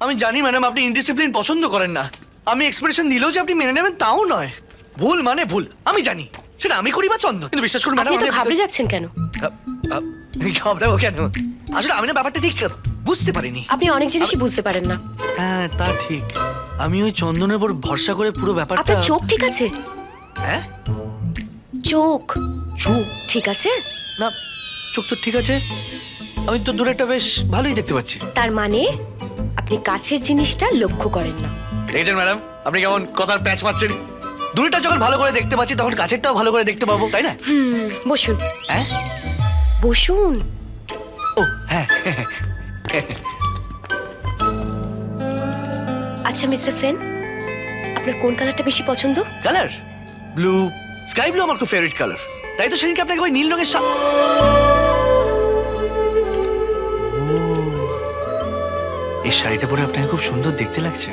আমি জানি ম্যাডাম আপনি ইনডিসিপ্লিন পছন্দ করেন না। আমি এক্সপ্রেশন দিলেও যে আপনি মেনে নেবেন তাও নয়। ভুল মানে ভুল আমি জানি। সেটা আমি করি বা চন্দ কিন্তু বিশ্বাস করুন ম্যাডাম আপনি ঘাবড়ে যাচ্ছেন কেন? ঘাবড়াবো কেন? আসলে আমি না ব্যাপারটা ঠিক বুঝতে পারিনি। আপনি অনেক জিনিসই বুঝতে পারেন না। হ্যাঁ তা ঠিক। আমি ওই চন্দনের উপর ভরসা করে পুরো ব্যাপারটা আপনার চোখ ঠিক আছে? হ্যাঁ? চোখ। চোখ? ঠিক আছে? না চোখ তো ঠিক আছে। আমি তো দূরেটা বেশ ভালোই দেখতে পাচ্ছি। তার মানে? আপনি কাছের জিনিসটা লক্ষ্য করেন না। দেখেছেন ম্যাডাম আপনি কেমন কথার প্যাচ মারছেন? দূরেটা যখন ভালো করে দেখতে পাচ্ছি তখন কাছেরটাও ভালো করে দেখতে পাবো তাই না? হুম বসুন। হ্যাঁ? বসুন। ও হ্যাঁ। আচ্ছা মিস্টার সেন আপনার কোন কালারটা বেশি পছন্দ? কালার? ব্লু। স্কাই ব্লু আমার খুব ফেভারিট কালার তাই তো সেদিনকে আপনাকে ওই নীল রঙের এই শাড়িটা পরে আপনাকে খুব সুন্দর দেখতে লাগছে।